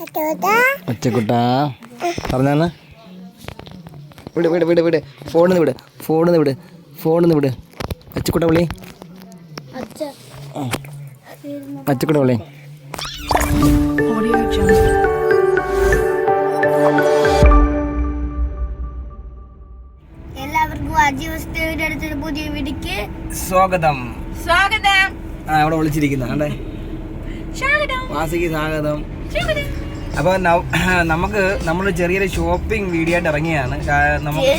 ഒച്ചക്കുട്ടാ പറഞ്ഞാന്ന്? വിട് വിട് വിട് വിട്. ഫോണിൽ നിന്ന് വിട്. ഫോണിൽ നിന്ന് വിട്. ഫോണിൽ നിന്ന് വിട്. അച്ചക്കുട്ട വിളി. അച്ചക്കുട്ട വിളി. എല്ലാവർക്കും അജീവസ്ഥയുടെ അടുത്തൊരു പുതിയ വീടിക്ക് സ്വാഗതം. സ്വാഗതം. ആ ഇവിടെ വിളിച്ചിരിക്കുന്ന. കണ്ടേ സ്വാഗതം. വാസിക്ക് സ്വാഗതം. അപ്പോൾ നമുക്ക് നമ്മൾ ചെറിയൊരു ഷോപ്പിംഗ് വീഡിയോ ആയിട്ട് ഇറങ്ങിയാണ്. നമുക്ക്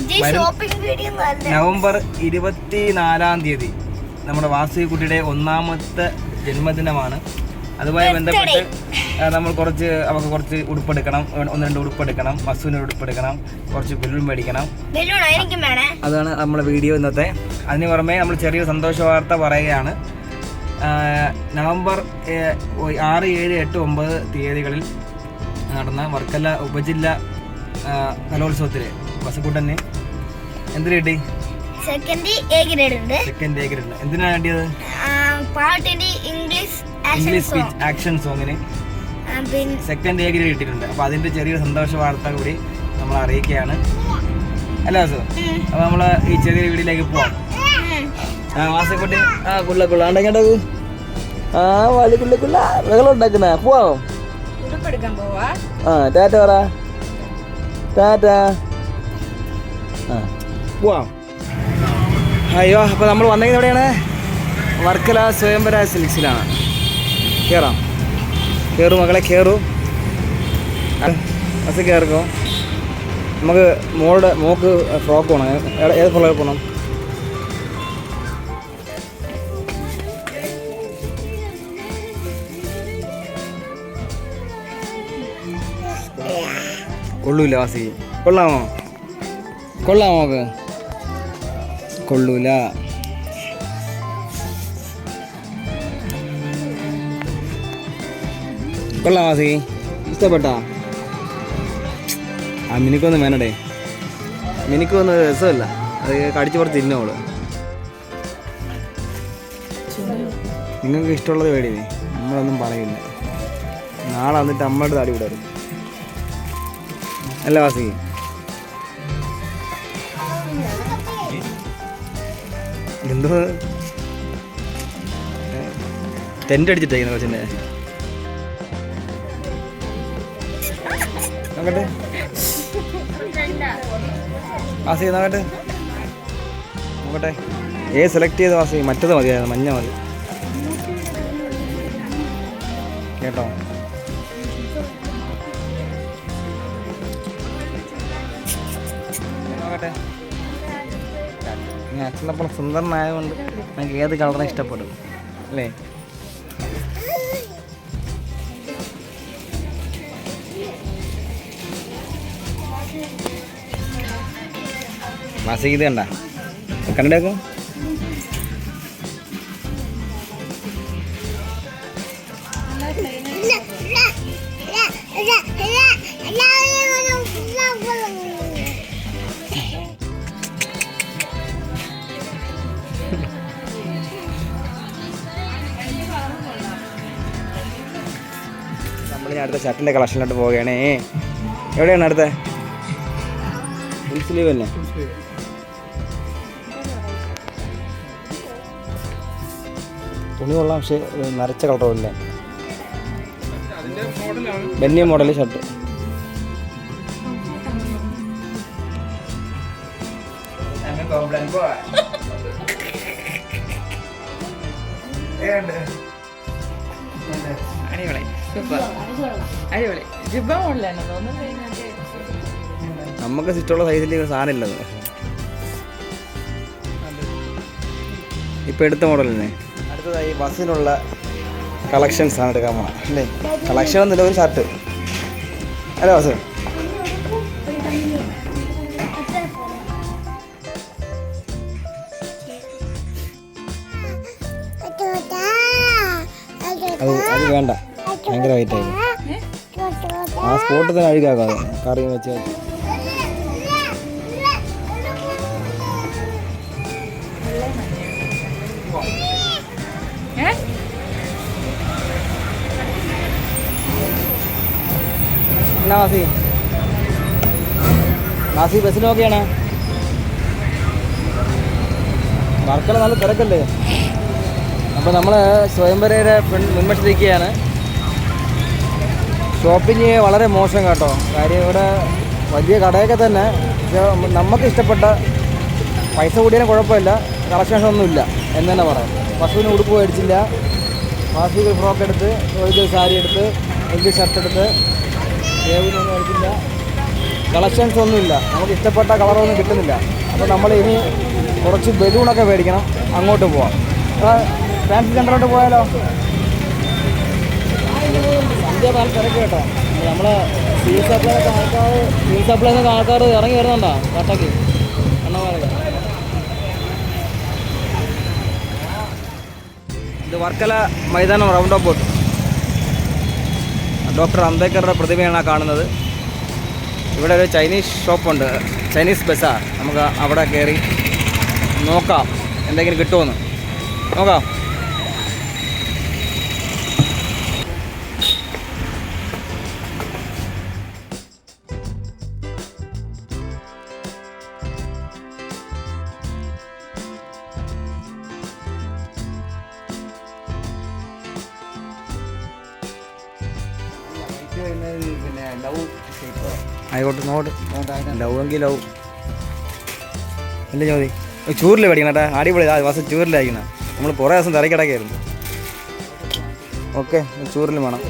നവംബർ ഇരുപത്തിനാലാം തീയതി നമ്മുടെ വാസുകുട്ടിയുടെ ഒന്നാമത്തെ ജന്മദിനമാണ്. അതുമായി ബന്ധപ്പെട്ട് നമ്മൾ കുറച്ച് അവർക്ക് കുറച്ച് ഉടുപ്പെടുക്കണം. ഒന്ന് രണ്ട് ഉടുപ്പെടുക്കണം. വസുവിന് ഉടുപ്പെടുക്കണം. കുറച്ച് ബലൂൺ മേടിക്കണം. അതാണ് നമ്മുടെ വീഡിയോ ഇന്നത്തെ. അതിന് പുറമെ നമ്മൾ ചെറിയൊരു സന്തോഷ വാർത്ത പറയുകയാണ്. നവംബർ ആറ് ഏഴ് എട്ട് ഒമ്പത് തീയതികളിൽ നടന്ന വർക്കല ഉപജില്ല കലോത്സവത്തിൽ. കലോത്സവത്തിൽ എന്ത് എന്തിനു കിട്ടി സെക്കൻഡ് എ ഗ്രേഡ് ഉണ്ട് സെക്കൻഡ് ഡേ ഗ്രേഡ് എന്തിനാണ് വേണ്ടിയത്? ആ, ഇംഗ്ലീഷ് സ്പീച്ച് ആക്ഷൻ സോങ്ങിന് സെക്കൻഡ് എ ഗ്രേഡ് കിട്ടിയിട്ടുണ്ട്. അപ്പോൾ അതിന്റെ ചെറിയൊരു സന്തോഷ വാർത്ത കൂടി നമ്മൾ അറിയിക്കുകയാണ്. അല്ല വാസു? അപ്പോൾ നമ്മൾ ഈ ചെറിയ വീഡിയോയിലേക്ക് പോവാം. ആ വാസക്കുട്ടി. ആ കുള്ള കുള്ള ഉണ്ടെങ്കിൽ ആ വലി കുള്ള കുള്ള വെള്ളം ഉണ്ടാക്കുന്ന. പോവാം. ഉടുപ്പെടുക്കാൻ പോവാ. ആ ടാറ്റ പറ. ടാറ്റ. ആ. പോവാം അയ്യോ അപ്പോൾ നമ്മൾ വന്നെങ്കിൽ എവിടെയാണ്? വർക്കല സ്വയംവര സിൽക്സിലാണ്. കയറാം കയറു മകളെ കയറൂ ബസ് കയറിക്കോ നമുക്ക് മോളുടെ മോക്ക് ഫ്രോക്ക് പോകണം ഏത് ഫ്ലോ പോകണം കൊള്ളൂല വാസി. കൊള്ളാമോ? കൊള്ളാമോ അത് കൊള്ളൂല. കൊള്ളാം വാസി. ഇഷ്ടപ്പെട്ടാ? ആ മിനിക്കൊന്നും വേണടേ മിനിക്കൊന്നും രസമല്ല. അത് കടിച്ചു പുറത്ത് തിന്നോൾ നിങ്ങൾക്ക് ഇഷ്ടമുള്ളത് വേടിയേ നമ്മളൊന്നും പറയില്ല. നാളെ വന്നിട്ട് അമ്മയുടെ താടി വിടരും അല്ല വാസി. എന്തോ? ടെന്റ് അടിച്ചിട്ടേക്കുന്ന കൊച്ചിന്റെ നോക്കട്ടെ. നോക്കട്ടെ. നോക്കട്ടെ. ഏ സെലക്ട് ചെയ്ത വാസി മറ്റത് മതിയായിരുന്നു മഞ്ഞ മതി. കേട്ടോ? നീ പണം സുന്ദരനായതുകൊണ്ട് നമുക്ക് ഏത് കളറും ഇഷ്ടപ്പെടും? അല്ലേ? ഇത് കണ്ട? കണ്ടേക്കോ നമ്മൾ ഞാൻ അടുത്ത ഷർട്ടിന്റെ കളക്ഷനിലോട്ട് പോവുകയാണേ. എവിടെയാണ് അടുത്ത? ഫുൾ സ്ലീവ് തന്നെ തുണി കൊള്ളാം പക്ഷേ നരച്ച കളറില്ല ബെന്നി മോഡൽ ഷർട്ട്. അടിപൊളി. സൂപ്പർ. അടിപൊളി. ജിബ മോഡലാണ്? തോന്നുന്നത് നമുക്ക് സിറ്റുള്ള സൈസിൽ സാധനം ഇല്ലത് ഇപ്പം എടുത്ത മോഡൽ തന്നെ അടുത്തതായി ബസ്സിനുള്ള കളക്ഷൻസ് ആണ് എടുക്കാൻ പോകണം അല്ലേ? കളക്ഷൻ ഒന്നുമില്ല ഒരു ഷർട്ട് അല്ലേ ബസ്? അത് വേണ്ട. ഭയങ്കര വൈറ്റായി ആ സ്പോട്ടിൽ തന്നെ അഴുകാക്കാം അത് കറി വെച്ച് എന്നാ വാസി? വാസി ബസ്സിൽ നോക്കിയാണ്. വർക്കല നല്ല തിരക്കല്ലേ? അപ്പോൾ നമ്മൾ സ്വയംവരയുടെ മുൻവശത്തിരിക്കുകയാണ് ഷോപ്പിംഗ് വളരെ മോശം കേട്ടോ. കാര്യം ഇവിടെ വലിയ കടയൊക്കെ തന്നെ. നമുക്ക് ഇഷ്ടപ്പെട്ട പൈസ കൂടിയാലും കുഴപ്പമില്ല. കളക്ഷൻസ് ഒന്നുമില്ല എന്ന് തന്നെ പറയാം. പശുവിന് ഉടുപ്പ് മേടിച്ചില്ല. മാസിക ഫ്രോക്ക് എടുത്ത് ഒരു സാരി എടുത്ത് വലിയ ഷർട്ട് എടുത്ത്. ദേവിനൊന്നും മേടിച്ചില്ല. കളക്ഷൻസ് ഒന്നുമില്ല നമുക്ക് ഇഷ്ടപ്പെട്ട കളറൊന്നും കിട്ടുന്നില്ല. അപ്പോൾ നമ്മൾ ഇനി കുറച്ച് ബലൂണൊക്കെ മേടിക്കണം. അങ്ങോട്ട് പോവാം. ഫാൻസി സെന്ററിലോട്ട് പോയാലോ? സന്ധ്യ പാൽ തിരക്ക് കേട്ടോ. നമ്മളെ സിവിൽ സപ്ലൈനൊക്കെ ആൾക്കാർ സിവിൽ സപ്ലൈന്നൊക്കെ ആൾക്കാർ ഇറങ്ങി വരുന്നുണ്ടോ? കട്ടക്ക് എണ്ണമാരൊക്കെ ഇത് വർക്കല മൈതാനം റൗണ്ട് ഓഫ് ഡോക്ടർ അംബേദ്കറുടെ പ്രതിമയാണ് കാണുന്നത്. ഇവിടെ ഒരു ചൈനീസ് ഷോപ്പുണ്ട്. ചൈനീസ് ബസാർ. നമുക്ക് അവിടെ കയറി നോക്കാം. എന്തെങ്കിലും കിട്ടുമെന്ന് നോക്കാം. ആയിക്കോട്ടെ നോട്ട് ലവ് എങ്കിൽ ലവ് അല്ല ചോദി ചൂരിൽ പഠിക്കണം കേട്ടാ അടിപൊളി. ആ ദിവസം ചൂരിലായിരിക്കണം നമ്മൾ കുറേ ദിവസം തിരക്കിടക്കായിരുന്നു ഓക്കെ ചൂരിൽ വേണം.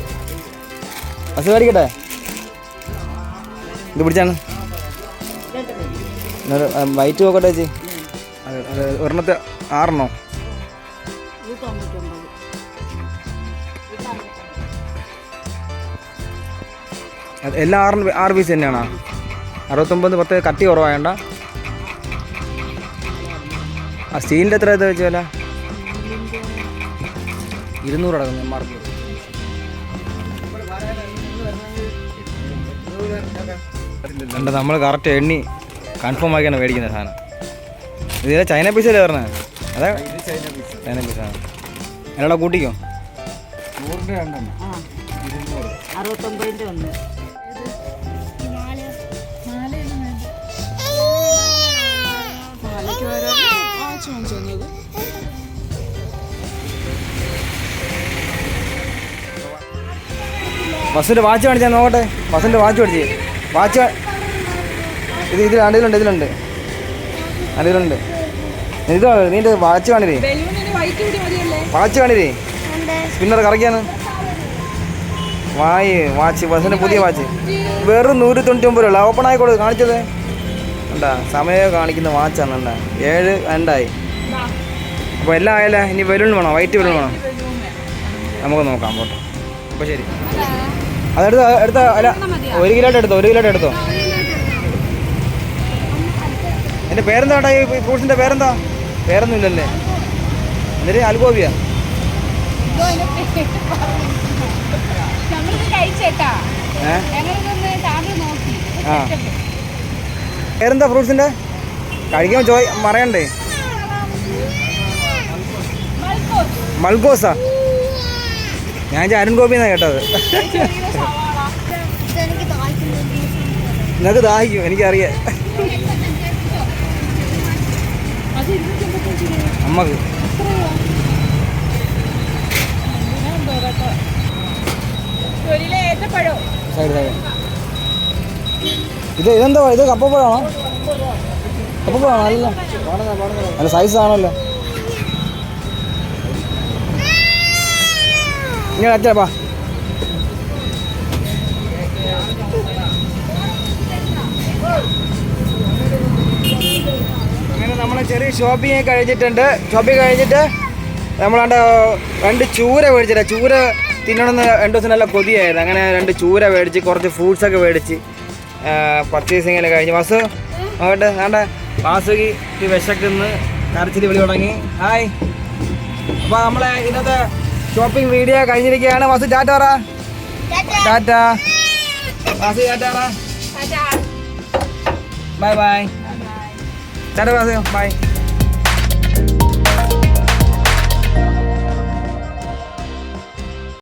ബസ് മേടിക്കട്ടെ? ഇത് പിടിച്ചാണ്. വൈറ്റ് നോക്കട്ടെ ചേച്ചി. ഒരെണ്ണത്തെ ആറെണ്ണോ. എല്ലാ ആറ് ആറ് പീസ് തന്നെയാണോ? അറുപത്തൊമ്പത് പത്ത് കട്ടി കുറവായണ്ട? ആ സ്റ്റീലിന്റെ എത്ര ഇത് വെച്ച് ഇരുന്നൂറ് അടക്കുന്നു പി അല്ല നമ്മൾ കറക്റ്റ് എണ്ണി കൺഫേം ആക്കിയാണ് മേടിക്കുന്നത് സാധനം. ഇത് ചൈന പീസ് അല്ലേ പറഞ്ഞത്? അതെ? ചൈന പീസാണ് എന്നാ കൂട്ടിക്കോ? അറുപത്തൊമ്പതിന്റെ ഒന്ന്. ഓരോ വാച്ച് വാങ്ങിച്ചത് ബസ്സിന്റെ വാച്ച് കാണിച്ചാൽ നോക്കട്ടെ. ബസ്സിന്റെ വാച്ച് മേടിച്ച്. വാച്ച് ഇത് ഇതിൽ ആണ്ടിലുണ്ട് ഇതിലുണ്ട്. ആണ്ടിലുണ്ട്. ഇത് നീന്റെ വാച്ച് കാണില്ലേ? വാച്ച് കാണില്ലേ? സ്പിന്നർ കറക്കിയാണ്. വായ് വാച്ച് ബസ്സിന്റെ പുതിയ വാച്ച്. വെറും നൂറ്റി തൊണ്ണൂറ്റി ഒമ്പത് രൂപ ഓപ്പൺ ആയിക്കോളൂ കാണിച്ചത്. ഉണ്ടാ സമയം കാണിക്കുന്ന വാച്ചാണ് ഉണ്ടാ ഏഴ് രണ്ടായി. അപ്പോൾ എല്ലാം ആയല്ലേ ഇനി ബലൂൺ വേണോ? വൈറ്റ് ബലൂൺ വേണോ? നമുക്ക് നോക്കാം പോട്ടെ. അപ്പോൾ ശരി. അതെടുത്ത എടുത്ത അല്ല ഒരു കിലോട്ട് എടുത്തോ ഒരു കിലോട്ട് എടുത്തോ? എന്റെ പേരെന്താ ഏട്ടാ ഈ ഫ്രൂട്ട്സിന്റെ പേരെന്താ? പേരൊന്നും ഇല്ലല്ലേ എന്നിട്ട് അൽഗോബിയ ഏ? ആ. പേരെന്താ ഫ്രൂട്ട്സിന്റെ കഴിക്കാൻ ചോയ് പറയണ്ടേ മൽഗോസാ ഞാൻ അരുൺ ഗോപി എന്നാണ് കേട്ടത്. നിങ്ങൾക്ക് ദാഹിക്കും? എനിക്കറിയാം. അമ്മയ്ക്ക്. Side side. ഇത് ഇതെന്താ ഇത് കപ്പപ്പഴമാണോ? കപ്പപ്പഴമാണോ? അല്ല അല്ല സൈസ് ആണല്ലോ. ഇങ്ങനെ അച്ഛപ്പാ അങ്ങനെ നമ്മൾ ചെറിയ ഷോപ്പിംഗ് കഴിഞ്ഞിട്ടുണ്ട്. ഷോപ്പിംഗ് കഴിഞ്ഞിട്ട് നമ്മളാണ്ട് രണ്ട് ചൂര മേടിച്ചില്ല ചൂര തിന്നണമെന്ന് രണ്ട് ദിവസം നല്ല കൊതിയായിരുന്നു. അങ്ങനെ രണ്ട് ചൂര മേടിച്ച് കുറച്ച് ഫ്രൂട്ട്സൊക്കെ മേടിച്ച്. പർച്ചേസിങ് കഴിഞ്ഞു. വാസു നോക്കട്ടെ വേണ്ട വാസുകി ഈ വിശക്കുന്ന് കരച്ചിൽ വിളി തുടങ്ങി. ഹായ്. അപ്പോൾ നമ്മളെ ഇന്നത്തെ ഷോപ്പിംഗ് വീഡിയോ കഴിഞ്ഞിരിക്കുകയാണ്. വാസു ടാറ്റ പറ. ടാറ്റ. വാസു ടാറ്റ പറ. Bye bye. Tata Vasu bye.